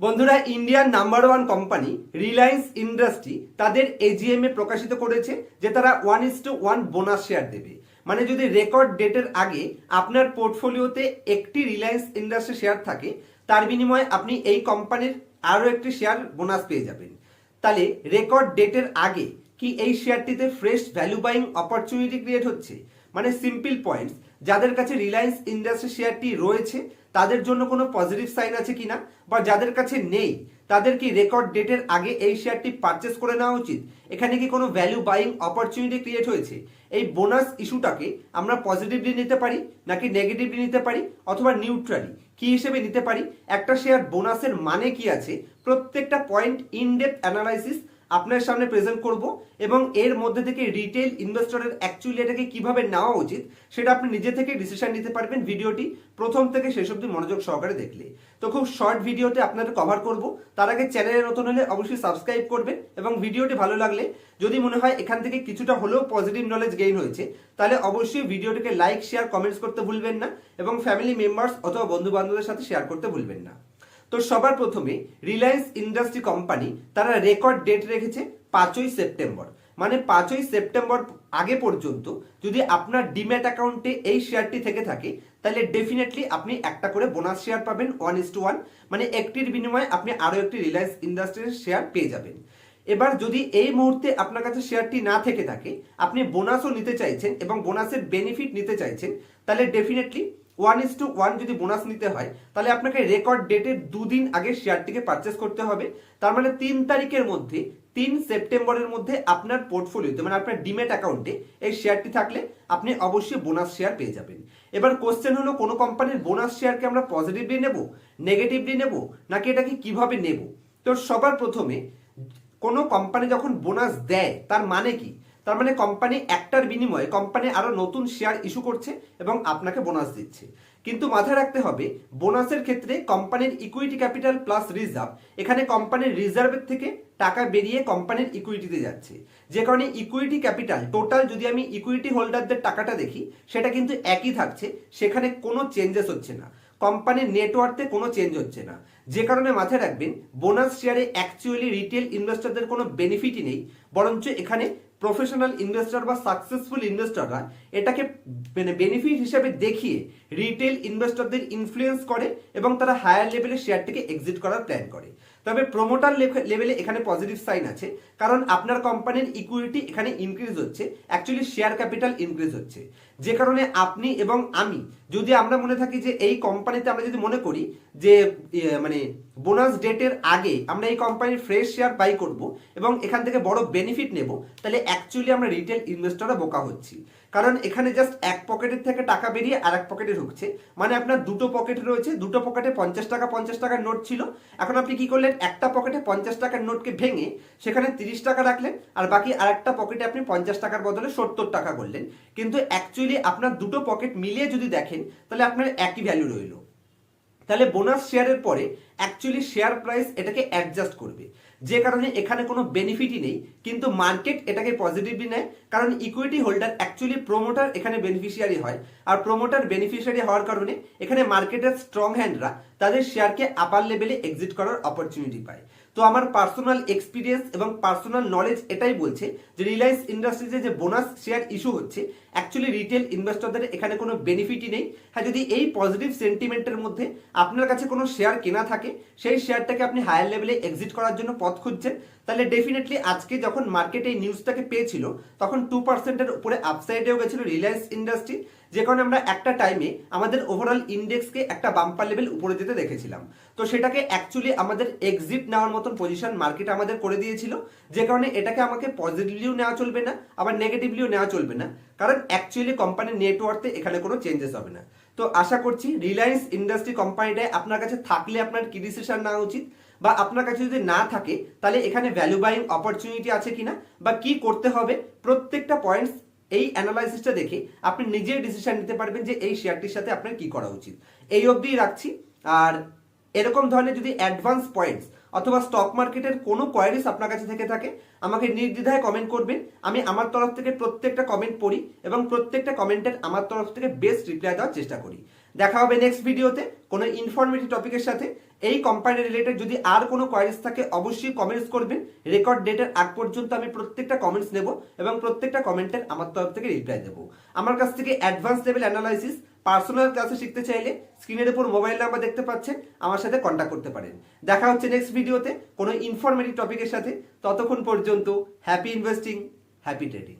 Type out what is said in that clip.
বন্ধুরা Indian number one company Reliance industry তাদের AGM এ প্রকাশিত করেছে যে তারা one is two one bonus share দেবে। মানে যদি রেকর্ড ডেটের আগে আপনার পোর্টফোলিওতে একটি রিলায়েন্স ইন্ডাস্ট্রি শেয়ার থাকে, তার বিনিময়ে আপনি এই কোম্পানির আরও একটি শেয়ার বোনাস পেয়ে যাবেন। তাহলে রেকর্ড ডেটের আগে কি এই শেয়ারটিতে fresh value buying opportunity create হচ্ছে? মানে সিম্পল পয়েন্টস যাদের কাছে রিলায়েন্স ইন্ডাস্ট্রি শেয়ারটি রয়েছে তাদের জন্য কোনো পজিটিভ সাইন আছে কিনা? বা যাদের কাছে নেই, তাদের কি রেকর্ড ডেটের আগে এই শেয়ারটি পারচেস করে নেওয়া উচিত? এখানে কি কোনো ভ্যালু বাইং অপরচুনিটি ক্রিয়েট হয়েছে? এই বোনাস ইস্যুটাকে আমরা পজিটিভলি নিতে পারি নাকি নেগেটিভলি নিতে পারি অথবা নিউট্রালি কি হিসেবে নিতে পারি? একটা শেয়ার বোনাসের মানে কি আছে? প্রত্যেকটা পয়েন্ট ইন ডেপথ অ্যানালাইসিস আপনার সামনে প্রেজেন্ট করব এবং এর মধ্যে থেকে রিটেল ইনভেস্টরের অ্যাকচুয়ালি এটাকে কীভাবে নেওয়া উচিত, সেটা আপনি নিজে থেকে ডিসিশন নিতে পারবেন ভিডিওটি। প্রথম থেকে শেষ অবধি মনোযোগ সহকারে দেখলে। তো খুব শর্ট ভিডিওতে আপনাদের কভার করব। তার আগে চ্যানেলে নতুন হলে অবশ্যই সাবস্ক্রাইব করবেন এবং ভিডিওটি ভালো লাগলে যদি মনে হয় এখান থেকে কিছুটা হলেও পজিটিভ নলেজ গেইন হয়েছে, তাহলে অবশ্যই ভিডিওটিকে লাইক শেয়ার কমেন্টস করতে ভুলবেন না এবং ফ্যামিলি মেম্বার্স অথবা বন্ধু বান্ধবদের সাথে শেয়ার করতে ভুলবেন না। তো সবার প্রথমে রিলায়েন্স ইন্ডাস্ট্রি কোম্পানি তারা রেকর্ড ডেট রেখেছে পাঁচই সেপ্টেম্বর মানে পাঁচই সেপ্টেম্বর আগে পর্যন্ত যদি আপনার ডিম্যাট অ্যাকাউন্টে এই শেয়ারটি থেকে থাকে, তাহলে ডেফিনেটলি আপনি একটা করে বোনাস শেয়ার পাবেন ওয়ান ইস টু ওয়ান মানে একটির বিনিময়ে আপনি আরও একটি রিলায়েন্স ইন্ডাস্ট্রির শেয়ার পেয়ে যাবেন। এবার যদি এই মুহূর্তে আপনার কাছে শেয়ারটি না থেকে থাকে, আপনি বোনাসও নিতে চাইছেন এবং বোনাসের বেনিফিট নিতে চাইছেন, তাহলে definitely one is two one যদি বোনাস নিতে হয়, তাহলে আপনাকে রেকর্ড ডেটের দুদিন আগে শেয়ারটিকে পারচেস করতে হবে। তার মানে তিন তারিখের মধ্যে, তিন সেপ্টেম্বরের মধ্যে আপনার পোর্টফোলিওতে মানে আপনার ডিমেট অ্যাকাউন্টে এই শেয়ারটি থাকলে আপনি অবশ্যই বোনাস শেয়ার পেয়ে যাবেন। এবার কোশ্চেন হলো, কোনো কোম্পানির বোনাস শেয়ারকে আমরা পজিটিভলি নেব নেগেটিভলি নেব, নাকি এটাকে কীভাবে নেব? তো সবার প্রথমে, কোনো কোম্পানি যখন বোনাস দেয়, তার মানে কি? তার মানে কোম্পানি একটার বিনিময়ে কোম্পানি আরও নতুন শেয়ার ইস্যু করছে এবং আপনাকে বোনাস দিচ্ছে। কিন্তু মাথায় রাখতে হবে বোনাসের ক্ষেত্রে কোম্পানির ইকুইটি ক্যাপিটাল প্লাস রিজার্ভ এখানে কোম্পানির রিজার্ভের থেকে টাকা বেরিয়ে কোম্পানির ইকুইটিতে যাচ্ছে। যে কারণে ইকুইটি ক্যাপিটাল টোটাল যদি আমি ইকুইটি হোল্ডারদের টাকাটা দেখি, সেটা কিন্তু একই থাকছে, সেখানে কোনো চেঞ্জেস হচ্ছে না। কোম্পানির নেটওয়ার্কে কোনো চেঞ্জ হচ্ছে না। যে কারণে মাথায় রাখবেন বোনাস শেয়ারে অ্যাকচুয়ালি রিটেল ইনভেস্টরদের কোনো বেনিফিটই নেই, বরঞ্চ এখানে প্রফেশনাল ইনভেস্টর বা সাকসেসফুল ইনভেস্টররা এটাকে মানে বেনিফিট হিসেবে দেখিয়ে রিটেল ইনভেস্টরদের ইনফ্লুয়েন্স করে এবং তারা হায়ার লেভেলের শেয়ারটিকে এক্সিট করার প্ল্যান করে। তবে প্রমোটার লেভেলে এখানে পজিটিভ সাইন আছে। কারণ আপনার কোম্পানির ইকুইটি এখানে ইনক্রিজ হচ্ছে অ্যাকচুয়ালি শেয়ার ক্যাপিটাল ইনক্রিজ হচ্ছে। যে কারণে আপনি এবং আমি, যদি আমরা মনে থাকি যে এই কোম্পানিতে আমরা যদি মনে করি যে মানে বোনাস ডেটের আগে আমরা এই কোম্পানির ফ্রেশ শেয়ার বাই করব এবং এখান থেকে বড় বেনিফিট নেব, তাহলে অ্যাকচুয়ালি আমরা রিটেল ইনভেস্টররা বোকা হচ্ছি। কারণ এখানে জাস্ট এক পকেটের থেকে টাকা বেরিয়ে আর এক পকেটে ঢুকছে। মানে আপনার দুটো পকেট রয়েছে, দুটো পকেটে পঞ্চাশ টাকা, পঞ্চাশ টাকার নোট ছিল। এখন আপনি কি করলেন, একটা পকেটে পঞ্চাশ টাকার নোটকে ভেঙে সেখানে তিরিশ টাকা রাখলেন, আর বাকি আরেকটা পকেটে আপনি পঞ্চাশ টাকার বদলে সত্তর টাকা করলেন। কিন্তু অ্যাকচুয়ালি আপনার দুটো পকেট মিলিয়ে যদি দেখেন, তাহলে আপনার একই ভ্যালু রইল। তাহলে বোনাস শেয়ারের পরে অ্যাকচুয়ালি শেয়ার প্রাইস এটাকে অ্যাডজাস্ট করবে। যে কারণে এখানে কোনো বেনিফিটই নেই, কিন্তু মার্কেট এটাকে পজিটিভলি নেয়, কারণ ইকুইটি হোল্ডার অ্যাকচুয়ালি প্রোমোটার এখানে বেনিফিশিয়ারি হয়। আর প্রোমোটার বেনিফিশিয়ারি হওয়ার কারণে এখানে মার্কেটের স্ট্রং হ্যান্ডরা তাদের শেয়ারকে আপার লেভেলে এক্সিট করার অপরচুনিটি পায়। তো আমার পার্সোনাল এক্সপিরিয়েন্স এবং পার্সোনাল নলেজ এটাই বলছে যে রিলায়েন্স ইন্ডাস্ট্রিজে যে বোনাস শেয়ার ইস্যু হচ্ছে অ্যাকচুয়ালি রিটেল ইনভেস্টরদের এখানে কোনো বেনিফিটই নেই। হ্যাঁ যদি এই পজিটিভ সেন্টিমেন্টের মধ্যে আপনার কাছে কোনো শেয়ার কেনা থাকে, সেই শেয়ারটাকে আপনি হায়ার লেভেলে এক্সিট করার জন্য পথ খুঁজছেন, তাহলে ডেফিনেটলি আজকে যখন মার্কেট এই নিউজটাকে পেয়েছিল, তখন টু পার্সেন্টের উপরে আপসাইডেও গেছিল রিলায়েন্স ইন্ডাস্ট্রি যে কারণে আমরা একটা টাইমে আমাদের ওভারঅল ইন্ডেক্সকে একটা বাম্পার লেভেল উপরে যেতে দেখেছিলাম। তো সেটাকে অ্যাকচুয়ালি আমাদের এক্সিট নেওয়ার মতন পজিশন মার্কেট আমাদের করে দিয়েছিল, যে কারণে এটাকে আমাকে পজিটিভলিও নেওয়া চলবে না, আবার নেগেটিভলিও নেওয়া চলবে না। কারণ অ্যাকচুয়ালি কোম্পানির নেটওয়ার্কে এখানে কোনো চেঞ্জেস হবে না। তো আশা করছি রিলায়েন্স ইন্ডাস্ট্রি কোম্পানিটায় আপনার কাছে থাকলে আপনার কি ডিসিশন নেওয়া উচিত? বা আপনার কাছে যদি না থাকে, তাহলে এখানে ভ্যালু বাইং অপরচুনিটি আছে কিনা? বা কি করতে হবে? প্রত্যেকটা পয়েন্টস এই অ্যানালাইসিসটা দেখে আপনি নিজেই ডিসিশন নিতে পারবেন যে এই শেয়ারটির সাথে আপনার কি করা উচিত। এই অবধি রাখছি। আর এরকম ধরনের যদি অ্যাডভান্স পয়েন্টস অথবা স্টক মার্কেটের কোনো কোয়ারিস আপনার কাছে থেকে থাকে, আমাকে নির্দ্বিধায় কমেন্ট করবেন। আমি আমার তরফ থেকে প্রত্যেকটা কমেন্ট পড়ি এবং প্রত্যেকটা কমেন্টের আমার তরফ থেকে বেস্ট রিপ্লাই দেওয়ার চেষ্টা করি। দেখা হবে নেক্সট ভিডিওতে কোনো ইনফরমেটিভ টপিকের সাথে। এই কোম্পানি রিলেটেড যদি আর কোনো কোয়ারিজ থাকে, অবশ্যই কমেন্টস করবেন। রেকর্ড ডেটের আগ পর্যন্ত আমি প্রত্যেকটা কমেন্টস নেব এবং প্রত্যেকটা কমেন্টের আমার তরফ থেকে রিপ্লাই দেবো। আমার কাছ থেকে অ্যাডভান্স লেভেল অ্যানালাইসিস পার্সোনাল ক্লাসে শিখতে চাইলে স্ক্রিনের উপর মোবাইল নাম্বার দেখতে পাচ্ছেন, আমার সাথে কন্ট্যাক্ট করতে পারেন। দেখা হচ্ছে নেক্সট ভিডিওতে কোনো ইনফরমেটিভ টপিকের সাথে। ততক্ষণ পর্যন্ত হ্যাপি ইনভেস্টিং হ্যাপি ট্রেডিং